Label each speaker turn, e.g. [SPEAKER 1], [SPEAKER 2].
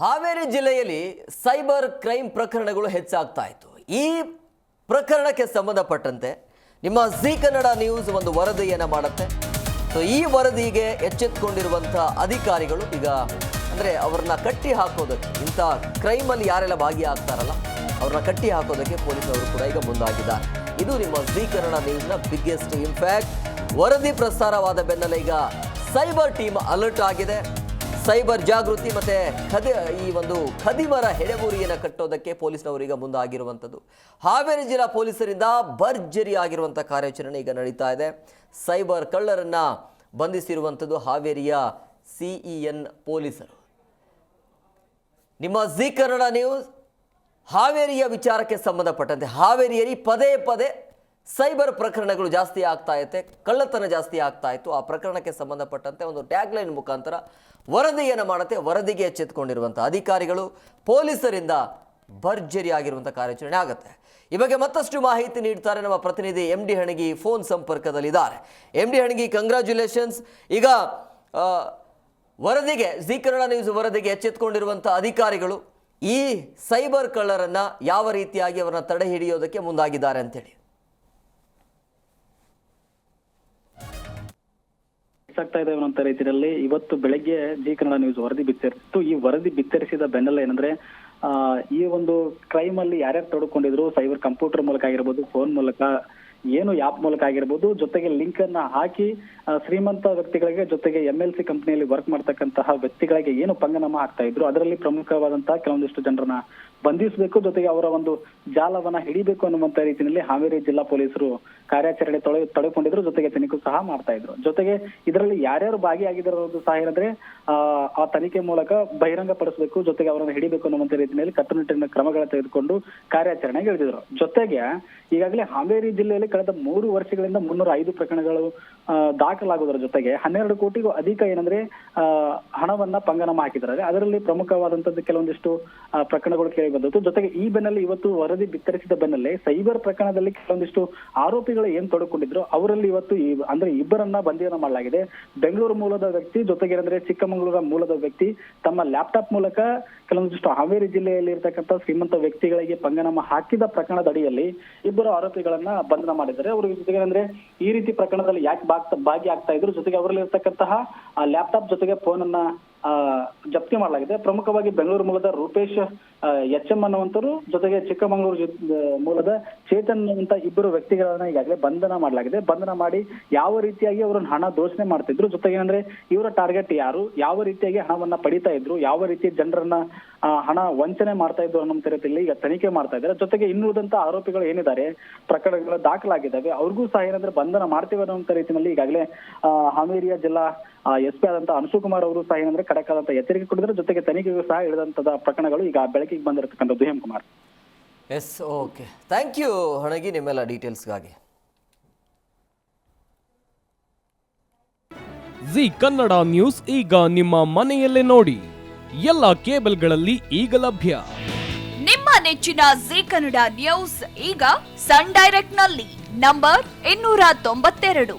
[SPEAKER 1] ಹಾವೇರಿ ಜಿಲ್ಲೆಯಲ್ಲಿ cyber crime ಪ್ರಕರಣಗಳು ಹೆಚ್ಚಾಗ್ತಾ ಇತ್ತು. ಈ ಪ್ರಕರಣಕ್ಕೆ ಸಂಬಂಧಪಟ್ಟಂತೆ ನಿಮ್ಮ ಜಿ ಕನ್ನಡ ನ್ಯೂಸ್ ಒಂದು ವರದಿಯನ್ನು ಮಾಡುತ್ತೆ. ಸೊ ಈ ವರದಿಗೆ ಎಚ್ಚೆತ್ತುಕೊಂಡಿರುವಂಥ ಅಧಿಕಾರಿಗಳು ಈಗ ಅಂದರೆ ಅವ್ರನ್ನ ಕಟ್ಟಿ ಹಾಕೋದಕ್ಕೆ, ಇಂಥ ಕ್ರೈಮಲ್ಲಿ ಯಾರೆಲ್ಲ ಭಾಗಿಯಾಗ್ತಾರಲ್ಲ, ಅವ್ರನ್ನ ಕಟ್ಟಿ ಹಾಕೋದಕ್ಕೆ ಪೊಲೀಸರು ಕೂಡ ಈಗ ಮುಂದಾಗಿದ್ದಾರೆ. ಇದು ನಿಮ್ಮ ಜಿ ಕನ್ನಡ ನ್ಯೂಸ್ನ ಬಿಗ್ಗೆಸ್ಟ್ ಇಂಪ್ಯಾಕ್ಟ್ ವರದಿ ಪ್ರಸಾರವಾದ ಬೆನ್ನಲ್ಲೇ ಈಗ ಸೈಬರ್ ಟೀಮ್ ಅಲರ್ಟ್ ಆಗಿದೆ. ಸೈಬರ್ ಜಾಗೃತಿ ಮತ್ತೆ ಖದಿ, ಈ ಒಂದು ಖದಿಮರ ಹೆಡೆಮುರಿಯನ್ನು ಕಟ್ಟೋದಕ್ಕೆ ಪೊಲೀಸ್ನವರು ಈಗ ಮುಂದಾಗಿರುವಂಥದ್ದು. ಹಾವೇರಿ ಜಿಲ್ಲಾ ಪೊಲೀಸರಿಂದ ಭರ್ಜರಿ ಆಗಿರುವಂಥ ಕಾರ್ಯಾಚರಣೆ ಈಗ ನಡೀತಾ ಇದೆ. ಸೈಬರ್ ಕಳ್ಳರನ್ನು ಬಂಧಿಸಿರುವಂಥದ್ದು ಹಾವೇರಿಯ ಸಿಇಎನ್ ಪೊಲೀಸರು. ನಿಮ್ಮ ಜಿ ಕನ್ನಡ ನ್ಯೂಸ್, ಹಾವೇರಿಯ ವಿಚಾರಕ್ಕೆ ಸಂಬಂಧಪಟ್ಟಂತೆ ಹಾವೇರಿಯಲ್ಲಿ ಪದೇ ಪದೇ ಸೈಬರ್ ಪ್ರಕರಣಗಳು ಜಾಸ್ತಿ ಆಗ್ತಾ ಇತ್ತೆ, ಕಳ್ಳತನ ಜಾಸ್ತಿ ಆಗ್ತಾ ಇತ್ತು. ಆ ಪ್ರಕರಣಕ್ಕೆ ಸಂಬಂಧಪಟ್ಟಂತೆ ಒಂದು ಟ್ಯಾಗ್ಲೈನ್ ಮುಖಾಂತರ ವರದಿಯನ್ನು ಮಾಡುತ್ತೆ? ವರದಿಗೆ ಎಚ್ಚೆತ್ತುಕೊಂಡಿರುವಂಥ ಅಧಿಕಾರಿಗಳು ಪೊಲೀಸರಿಂದ ಭರ್ಜರಿ ಆಗಿರುವಂಥ ಕಾರ್ಯಾಚರಣೆ ಆಗುತ್ತೆ. ಈ ಬಗ್ಗೆ ಮತ್ತಷ್ಟು ಮಾಹಿತಿ ನೀಡ್ತಾರೆ ನಮ್ಮ ಪ್ರತಿನಿಧಿ ಎಂ ಡಿ ಹಣಗಿ ಫೋನ್ ಸಂಪರ್ಕದಲ್ಲಿದ್ದಾರೆ. ಎಂ ಡಿ ಹಣಗಿ ಕಂಗ್ರ್ಯಾಚುಲೇಷನ್ಸ್ ಈಗ ವರದಿಗೆ, ಜಿ ಕನ್ನಡ ನ್ಯೂಸ್ ವರದಿಗೆ ಎಚ್ಚೆತ್ತುಕೊಂಡಿರುವಂಥ ಅಧಿಕಾರಿಗಳು ಈ ಸೈಬರ್ ಕಳ್ಳರನ್ನ ಯಾವ ರೀತಿಯಾಗಿ ಅವರನ್ನ ತಡೆ ಹಿಡಿಯೋದಕ್ಕೆ ಮುಂದಾಗಿದ್ದಾರೆ ಅಂತೇಳಿ.
[SPEAKER 2] ಆಗ್ತಾ ಇದೆ ಅನ್ನೋ ರೀತಿಯಲ್ಲಿ ಇವತ್ತು ಬೆಳಗ್ಗೆ ಜಿ ಕನ್ನಡ ನ್ಯೂಸ್ ವರದಿ ಬಿತ್ತರಿಸಿತ್ತು ಈ ವರದಿ ಬಿತ್ತರಿಸಿದ ಬೆನ್ನಲ್ಲ ಏನಂದ್ರೆ, ಆ, ಈ ಒಂದು ಕ್ರೈಮ್ ಅಲ್ಲಿ ಯಾರ್ಯಾರು ತೊಡಕೊಂಡಿದ್ರು ಸೈಬರ್ ಕಂಪ್ಯೂಟರ್ ಮೂಲಕ ಆಗಿರ್ಬೋದು ಫೋನ್ ಮೂಲಕ, ಏನು ಆ್ಯಪ್ ಮೂಲಕ ಆಗಿರ್ಬೋದು, ಜೊತೆಗೆ ಲಿಂಕ್ ಅನ್ನ ಹಾಕಿ ಶ್ರೀಮಂತ ವ್ಯಕ್ತಿಗಳಿಗೆ ಜೊತೆಗೆ ಎಂ ಎಲ್ ಸಿ ಕಂಪನಿಯಲ್ಲಿ ವರ್ಕ್ ಮಾಡ್ತಕ್ಕಂತಹ ವ್ಯಕ್ತಿಗಳಿಗೆ ಏನು ಪಂಗನಾಮ ಆಗ್ತಾ ಇದ್ರು, ಅದರಲ್ಲಿ ಪ್ರಮುಖವಾದಂತಹ ಕೆಲವೊಂದಿಷ್ಟು ಜನರನ್ನ ಬಂಧಿಸಬೇಕು ಜೊತೆಗೆ ಅವರ ಒಂದು ಜಾಲವನ್ನ ಹಿಡಿಬೇಕು ಅನ್ನುವಂತ ರೀತಿಯಲ್ಲಿ ಹಾವೇರಿ ಜಿಲ್ಲಾ ಪೊಲೀಸರು ಕಾರ್ಯಾಚರಣೆ ತೊಳೆ ತಡೆಕೊಂಡಿದ್ರು. ಜೊತೆಗೆ ತನಿಖೆ ಸಹ ಮಾಡ್ತಾ ಇದ್ರು. ಜೊತೆಗೆ ಇದರಲ್ಲಿ ಯಾರ್ಯಾರು ಭಾಗಿಯಾಗಿದ್ದಾರೋದು ಸಹ ಏನಂದ್ರೆ, ಆ ತನಿಖೆ ಮೂಲಕ ಬಹಿರಂಗ ಪಡಿಸಬೇಕು, ಜೊತೆಗೆ ಅವರನ್ನು ಹಿಡಿಬೇಕು ಅನ್ನುವಂತ ರೀತಿಯಲ್ಲಿ ಕಟ್ಟುನಿಟ್ಟಿನ ಕ್ರಮಗಳ ತೆಗೆದುಕೊಂಡು ಕಾರ್ಯಾಚರಣೆಗೆ ಇಳಿದಿದ್ರು. ಜೊತೆಗೆ ಈಗಾಗಲೇ ಹಾವೇರಿ ಜಿಲ್ಲೆಯಲ್ಲಿ ಕಳೆದ ಮೂರು ವರ್ಷಗಳಿಂದ ಮುನ್ನೂರ ಐದು ಪ್ರಕರಣಗಳು ದಾಖಲಾಗುವುದರ ಜೊತೆಗೆ ಹನ್ನೆರಡು ಕೋಟಿಗೂ ಅಧಿಕ ಏನಂದ್ರೆ ಹಣವನ್ನ ಪಂಗನಮ ಹಾಕಿದ್ದಾರೆ. ಅದರಲ್ಲಿ ಪ್ರಮುಖವಾದಂತದ್ದು ಕೆಲವೊಂದಿಷ್ಟು ಪ್ರಕರಣಗಳು ಬಂದದ್ದು. ಜೊತೆಗೆ ಈ ಬೆನ್ನಲ್ಲಿ ಇವತ್ತು ವರದಿ ಬಿತ್ತರಿಸಿದ ಬೆನ್ನಲ್ಲೇ ಸೈಬರ್ ಪ್ರಕರಣದಲ್ಲಿ ಕೆಲವೊಂದಿಷ್ಟು ಆರೋಪಿಗಳು ಏನ್ ತೊಡಕೊಂಡಿದ್ರು, ಅವರಲ್ಲಿ ಇವತ್ತು ಅಂದ್ರೆ ಇಬ್ಬರನ್ನ ಬಂಧಿಯನ್ನ ಮಾಡಲಾಗಿದೆ. ಬೆಂಗಳೂರು ಮೂಲದ ವ್ಯಕ್ತಿ, ಜೊತೆಗೆ ಅಂದ್ರೆ ಚಿಕ್ಕಮಗಳೂರ ಮೂಲದ ವ್ಯಕ್ತಿ, ತಮ್ಮ ಲ್ಯಾಪ್ಟಾಪ್ ಮೂಲಕ ಕೆಲವೊಂದಿಷ್ಟು ಹಾವೇರಿ ಜಿಲ್ಲೆಯಲ್ಲಿ ಇರ್ತಕ್ಕಂಥ ಶ್ರೀಮಂತ ವ್ಯಕ್ತಿಗಳಿಗೆ ಪಂಗನಾಮ ಹಾಕಿದ ಪ್ರಕರಣದ ಅಡಿಯಲ್ಲಿ ಇಬ್ಬರು ಆರೋಪಿಗಳನ್ನ ಬಂಧನ ಮಾಡಿದ್ದಾರೆ. ಅವರು ಜೊತೆಗೆ ಅಂದ್ರೆ ಈ ರೀತಿ ಪ್ರಕರಣದಲ್ಲಿ ಯಾಕೆ ಭಾಗಿ ಆಗ್ತಾ ಇದ್ರು, ಜೊತೆಗೆ ಅವರಲ್ಲಿ ಇರ್ತಕ್ಕಂತಹ ಲ್ಯಾಪ್ಟಾಪ್ ಜೊತೆಗೆ ಫೋನ್ ಅನ್ನ ಜಪ್ತಿ ಮಾಡಲಾಗಿದೆ. ಪ್ರಮುಖವಾಗಿ ಬೆಂಗಳೂರು ಮೂಲದ ರೂಪೇಶ್ ಎಚ್ ಎಂ ಅನ್ನುವಂಥರು ಜೊತೆಗೆ ಚಿಕ್ಕಮಗಳೂರು ಮೂಲದ ಚೇತನ್ ಅಂತ ಇಬ್ಬರು ವ್ಯಕ್ತಿಗಳನ್ನ ಈಗಾಗಲೇ ಬಂಧನ ಮಾಡಲಾಗಿದೆ. ಬಂಧನ ಮಾಡಿ ಯಾವ ರೀತಿಯಾಗಿ ಅವರನ್ನ ಹಣ ದೋಷಣೆ ಮಾಡ್ತಿದ್ರು ಜೊತೆಗೆ ಏನಂದ್ರೆ ಇವರ ಟಾರ್ಗೆಟ್ ಯಾರು, ಯಾವ ರೀತಿಯಾಗಿ ಹಣವನ್ನ ಪಡಿತಾ ಇದ್ರು, ಯಾವ ರೀತಿ ಜನರನ್ನ ಹಣ ವಂಚನೆ ಮಾಡ್ತಾ ಇದ್ರು ಅನ್ನೋ ರೀತಿಯಲ್ಲಿ ಈಗ ತನಿಖೆ ಮಾಡ್ತಾ ಇದ್ದಾರೆ. ಜೊತೆಗೆ ಇನ್ನುಳಿದಂತ ಆರೋಪಿಗಳು ಏನಿದ್ದಾರೆ, ಪ್ರಕರಣಗಳು ದಾಖಲಾಗಿದ್ದಾವೆ, ಅವ್ರಿಗೂ ಸಹ ಏನಂದ್ರೆ ಬಂಧನ ಮಾಡ್ತೀವಿ ಅನ್ನೋ ರೀತಿಯಲ್ಲಿ ಈಗಾಗಲೇ ಹಾವೇರಿಯ ಜಿಲ್ಲಾ ಎಸ್ ಪಿ ಆದಂತ ಅನ್ಸುಕುಮಾರ್ ಅವರು ಸಹ ಏನಂದ್ರೆ ಕಡಕಾದಂತ ಎಚ್ಚರಿಕೆ ಕೊಡಿದ್ರೆ ಜೊತೆಗೆ ತನಿಖೆಗೂ ಸಹ ಇಳಿದಂತದ ಪ್ರಕರಣಗಳು ಈಗ ಬೆಳಕಿಗೆ ಬಂದಿರತಕ್ಕಂಥದ್ದು Hemakumar
[SPEAKER 1] S okay. Thank you Hanagi ನಿಮ್ಮೆಲ್ಲ ಡೀಟೇಲ್ಸ್ಗಾಗಿ.
[SPEAKER 3] ಜಿ ಕನ್ನಡ ನ್ಯೂಸ್ ಈಗ ನಿಮ್ಮ ಮನೆಯಲ್ಲೇ ನೋಡಿ. ಎಲ್ಲ ಕೇಬಲ್ಗಳಲ್ಲಿ ಈಗ ಲಭ್ಯ.
[SPEAKER 4] ನಿಮ್ಮ ನೆಚ್ಚಿನ ಜಿ ಕನ್ನಡ ನ್ಯೂಸ್ ಈಗ ಸನ್ ಡೈರೆಕ್ಟ್ನಲ್ಲಿ ನಂಬರ್ ಇನ್ನೂರ ತೊಂಬತ್ತೆರಡು.